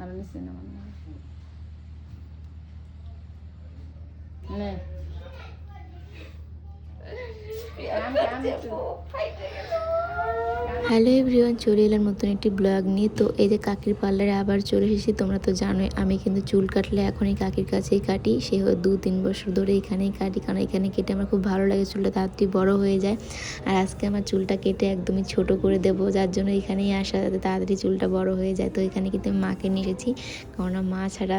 আর নিচে নামান না। আমি আমি হ্যালো এভরিওয়ান চলে এলাম নতুন একটি ব্লগ নিয়ে। তো এই যে কাকির পার্লারে আবার চলে এসেছি, তোমরা তো জানোই, আমি কিন্তু চুল কাটলে এখন এই কাকির কাছেই কাটি। সে দু তিন বছর ধরে এখানেই কাটি, কারণ এখানে কেটে আমার খুব ভালো লাগে, চুলটা তাড়াতাড়ি বড় হয়ে যায়। আর আজকে আমার চুলটা কেটে একদমই ছোট করে দেবো, যার জন্য এখানেই আসা, যাতে তাড়াতাড়ি চুলটা বড় হয়ে যায়। তো এখানে কিন্তু আমি মাকে নিয়ে এসেছি কারণ মা ছাড়া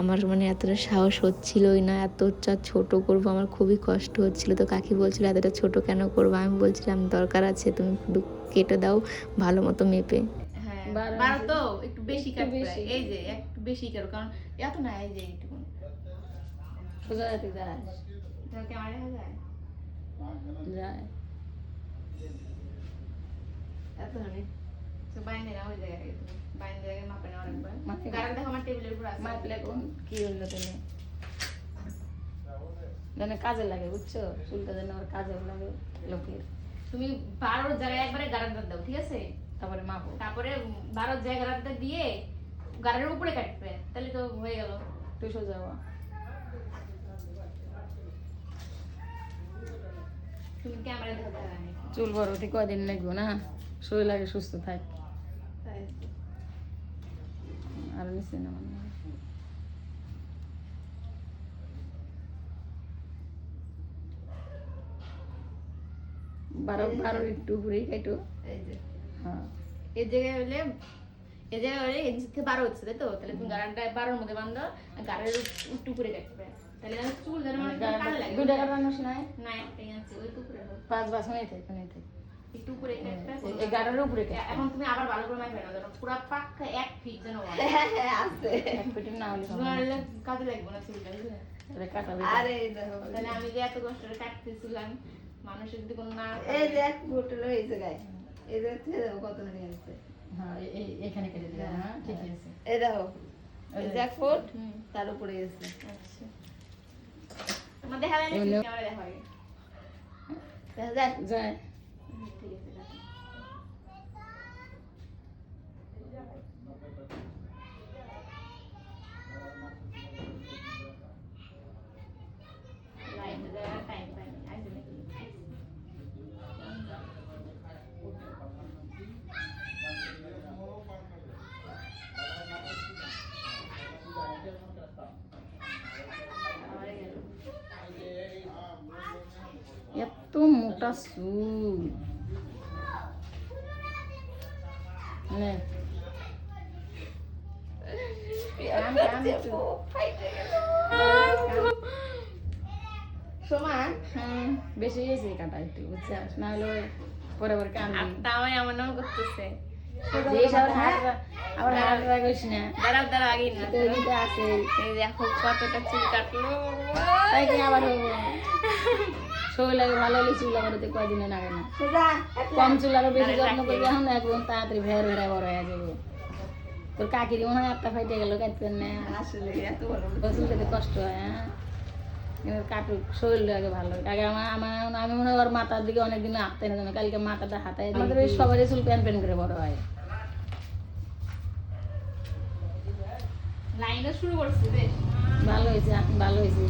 আমার মানে এতটা সাহস হচ্ছিলই না, এতটা ছোট করব আমার খুবই কষ্ট হচ্ছিল। তো কাকি বলছিল, এতটা ছোট কেন করব? আমি বলছিলাম, দরকার আছে, তুমি কেটে দাও ভালো মতো মেপে। হ্যাঁ বারো বারো তো একটু বেশি কাটবে। এই যে একটু বেশি কাটো কারণ এত না এই যে একটু সোজা রাতে যায় ক্যামেরা যায় যায়। এত হলে তো বাইন্দে না ওই জায়গায় তুমি বাইন্দে জায়গায় মাপে না অনেকবার মাপে না। কারণ দেখো আমার টেবিলের উপর আছে। মাপলে কোন কি হইল তুমি? যেন কাজে লাগে বুঝছ? চুলটা যেন আমার কাজে লাগে লোকের। তুমি বারোর জায়গায় একবারে গারান্ডার দাও ঠিক আছে? তারপরে মাপো। তারপরে বারোর জায়গায় গারান্ডার দিয়ে গাড়ির উপরে কাটবে তাহলে তো হয়ে গেল। তুই সোজা হওয়া। তুমি ক্যামেরা নেই চুল বড় হতে কয়দিন লাগবো না? শরীর লাগে সুস্থ থাক। আর নিচে না। বারো বারো একটু উপরেই এই হ্যাঁ। এই জায়গায় হলে এই জায়গায় হলে এই থেকে বারো হচ্ছে তাই তো? তাহলে তুমি গাড়াটা বারোর মধ্যে বান্ধো আর গাড়ির একটু উপরে কাটবে তাহলে চুল যেন মানে কালো লাগে। দুটা কাটানোস নাই? না একটাই আছে ওই উপরে পাঁচ বাস হয়ে থাকে ওখানে থাকে। একটু উপরে এই- এই গাড়ার উপরে এখন তুমি আবার ভালো করে মাইবে না যেন পুরো পাক্কা এক ফিট যেন হয়। এক পেটের না হলে কাজে লাগবে না চুলটা বুঝলে? এটা তাহলে আমি যে এত কষ্ট করে কাটতেছিলাম মানুষের যদি কোনো না এই দেখ বোতল হয়েছে গায়ে এই যে কত নিয়ে আসছে হ্যাঁ এই- এই এখানে কেটে দিলে হ্যাঁ ঠিকই আছে। এই দেখো এই ফুট হুম, তার উপরে গেছে আচ্ছা। আমার দেখা দেখা হয় দেখা। যায়। যায় ঠিক আছে রাখো। লাইন দেওয়ার টাইম পাইনি আইসে নাকি আমারে গেল এত মোটা চুল নে আমি আমি একটু সমান হ্যাঁ বেশি গেছে কাটা একটু বুঝছিস না হলে ওই পরে পরে কান্দি তাওয়াই আমার নাম করতেছে দেশ আবার হাত আবার হাত রাখিস না। দাঁড়াও দাঁড়াও আগে না। তো এদিকে আছে। এই দেখো কতটা চুল কাটলো। তাই কি আবার শরীর লাগে ভালো হলে চুল আবার কয়দিনে লাগে না। কম চুল আরও বেশি যত্ন করবি এখন একদম তাড়াতাড়ি ভের ভেরা বড় হয়ে যাবে। তোর কাকিরি মনে হয় একটা ফাইটে গেল না। আসলে এত বড় চুল খেতে কষ্ট হয় হ্যাঁ? কাটুক শরীর আগে ভালো লাগে। আগে আমার আমার আমি মনে হয় ওর মাথার দিকে অনেকদিন হাঁটতে না জানো কালকে মাথাটা হাতায় আমাদের ওই সবারই চুল প্যান প্যান করে বড় হয়। লাইনও শুরু করছে বেশ। ভালো হয়েছে এখন ভালো হয়েছে।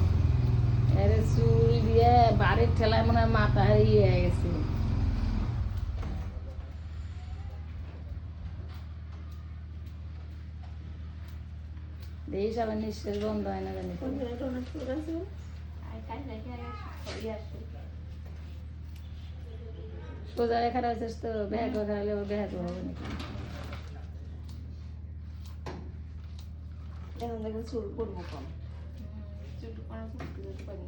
এর চুল দিয়ে বাড়ির ঠেলায় মনে হয় মাথা ইয়ে গেছে। দেশ আবার নিঃশ্বাস বন্ধ হয় না জানি। সোজা রেখা রয়েছে তো ব্যাগ রেখা হলে ব্যাগ হবে নাকি? এখন দেখো চুল করব কম চুল পারি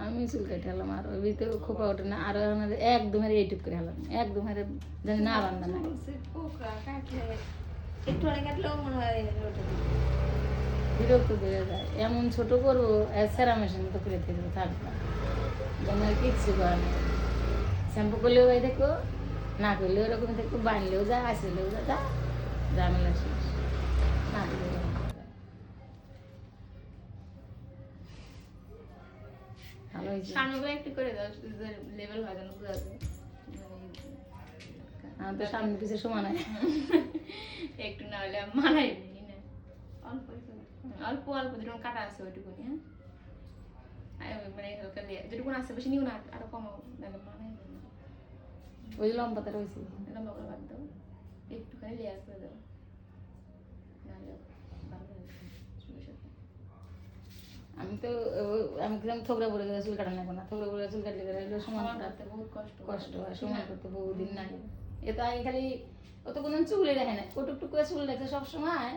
আমি চুল কেটে হলাম আর ওই ভিতরে খোপা ওঠে না আর আমাদের একদম এইটুক করে হলাম একদম হারে জানি না বান্ধা না একটু অনেক কাটলেও মনে হয় বিরক্ত করে যায় এমন ছোট করব সেরা মেশিন তো করে থেকে থাকবে যেন কিচ্ছু করে না শ্যাম্পু করলেও ওই দেখো না করলেও ওরকম দেখো বানলেও যা আসলেও যা যা ঝামেলা শেষ না একটু করে দাও লেভেল হয় যেন আমার তো হয় একটু না হলে মানাই না অল্প অল্প অল্প যেরকম কাটা আছে হ্যাঁ মানে আছে বেশি না আরও কমাও নাহলে মানাই ওই যে লম্বা করে বাদ দাও একটুখানি লেয়ার করে দাও। আমি তো আমি থোকরা পরে গেলে চুল কাটা নেব না। থোকরা পরে চুল কাটলে গেলে সমান করতে বহুত কষ্ট কষ্ট হয় সমান করতে বহুদিন নাই। এ তো আগে খালি ও তো রাখে না ও টুকটুক করে চুল রাখছে সবসময়।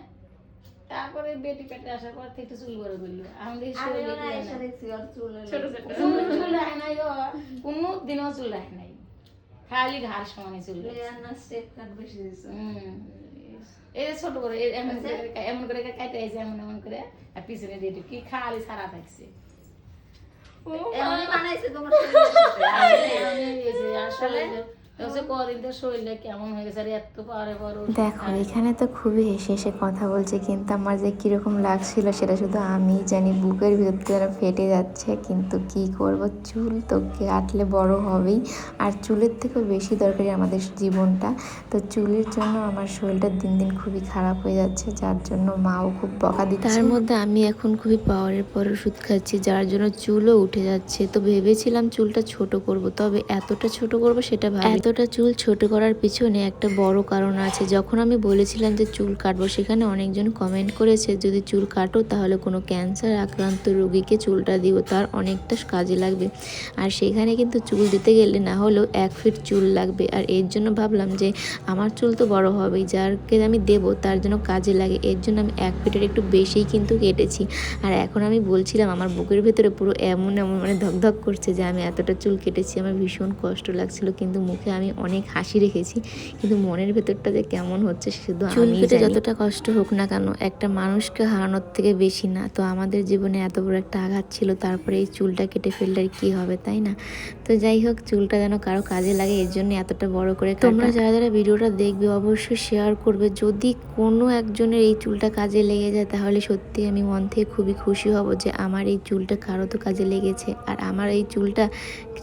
তারপরে বেটি পেটে আসার পর থেকে চুল বড় করল। আমাদের হয় ছোট চুল রাখে নাই ও কোনো দিনও চুল রাখে নাই। খালি ঘাড় সমানে চলে। এই যে ছোট করে এমন করে এমন করে কাটে আছে এমন এমন করে আর পিছনে দিয়ে কি খালি সারা থাকছে। বানাইছে তোমার আসলে এত দেখো এখানে তো খুবই হেসে হেসে কথা বলছে কিন্তু আমার যে কীরকম লাগছিল সেটা শুধু আমি জানি বুকের ভিতর যেন ফেটে যাচ্ছে কিন্তু কি করব? চুল তো কাটলে বড় হবেই আর চুলের থেকেও বেশি দরকারি আমাদের জীবনটা। তো চুলের জন্য আমার শরীরটা দিন দিন খুবই খারাপ হয়ে যাচ্ছে যার জন্য মাও খুব বকা দিচ্ছে। তার মধ্যে আমি এখন খুবই পাওয়ারের পর ওষুধ খাচ্ছি যার জন্য চুলও উঠে যাচ্ছে। তো ভেবেছিলাম চুলটা ছোট করব তবে এতটা ছোট করব সেটা ভাবি এতটা চুল ছোট করার পিছনে একটা বড় কারণ আছে। যখন আমি বলেছিলাম যে চুল কাটবো, সেখানে অনেকজন কমেন্ট করেছে, যদি চুল কাটো তাহলে কোনো ক্যান্সার আক্রান্ত রোগীকে চুলটা দিব তার অনেকটা কাজে লাগবে। আর সেখানে কিন্তু চুল দিতে গেলে না হলেও এক ফিট চুল লাগবে। আর এর জন্য ভাবলাম যে আমার চুল তো বড় হবেই, যারকে আমি দেবো তার জন্য কাজে লাগে। এর জন্য আমি এক ফিটের একটু বেশিই কিন্তু কেটেছি। আর এখন আমি বলছিলাম, আমার বুকের ভেতরে পুরো এমন এমন মানে ধকধক করছে যে আমি এতটা চুল কেটেছি, আমার ভীষণ কষ্ট লাগছিল। কিন্তু মুখে আমি অনেক হাসি রেখেছি কিন্তু মনের ভেতরটা যে কেমন হচ্ছে শুধু চুল কেটে যতটা কষ্ট হোক না কেন একটা মানুষকে হারানোর থেকে বেশি না। তো আমাদের জীবনে এত বড় একটা আঘাত ছিল তারপরে এই চুলটা কেটে ফেললে কি হবে তাই না? তো যাই হোক, চুলটা যেন কারও কাজে লাগে, এর জন্য এতটা বড় করে তোমরা যারা যারা ভিডিওটা দেখবে, অবশ্যই শেয়ার করবে। যদি কোনো একজনের এই চুলটা কাজে লেগে যায়, তাহলে সত্যি আমি মন থেকে খুবই খুশি হব যে আমার এই চুলটা কারও তো কাজে লেগেছে। আর আমার এই চুলটা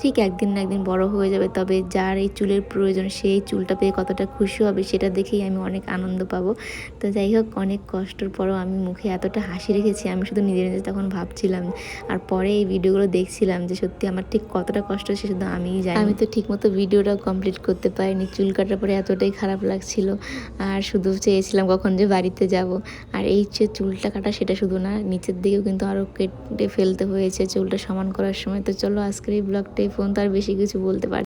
ঠিক একদিন না একদিন বড় হয়ে যাবে, তবে যার এই চুলের প্রয়োজন সেই চুলটা পেয়ে কতটা খুশি হবে, সেটা দেখেই আমি অনেক আনন্দ পাবো। তো যাই হোক, অনেক কষ্টের পরও আমি মুখে এতটা হাসি রেখেছি, আমি শুধু নিজে নিজে তখন ভাবছিলাম। আর পরে এই ভিডিওগুলো দেখছিলাম যে সত্যি আমার ঠিক কতটা কষ্ট হচ্ছে শুধু আমিই জানি। আমি তো ঠিকমতো ভিডিওটা কমপ্লিট করতে পারিনি, চুল কাটার পরে এতটাই খারাপ লাগছিল। আর শুধু চেয়েছিলাম কখন যে বাড়িতে যাব। আর এই যে চুলটা কাটা সেটা শুধু না, নিচের দিকেও কিন্তু আরও কেটে ফেলতে হয়েছে চুলটা সমান করার সময়। তো চলো আজকের এই ব্লগটাই ফোন তো আর বেশি কিছু বলতে পারি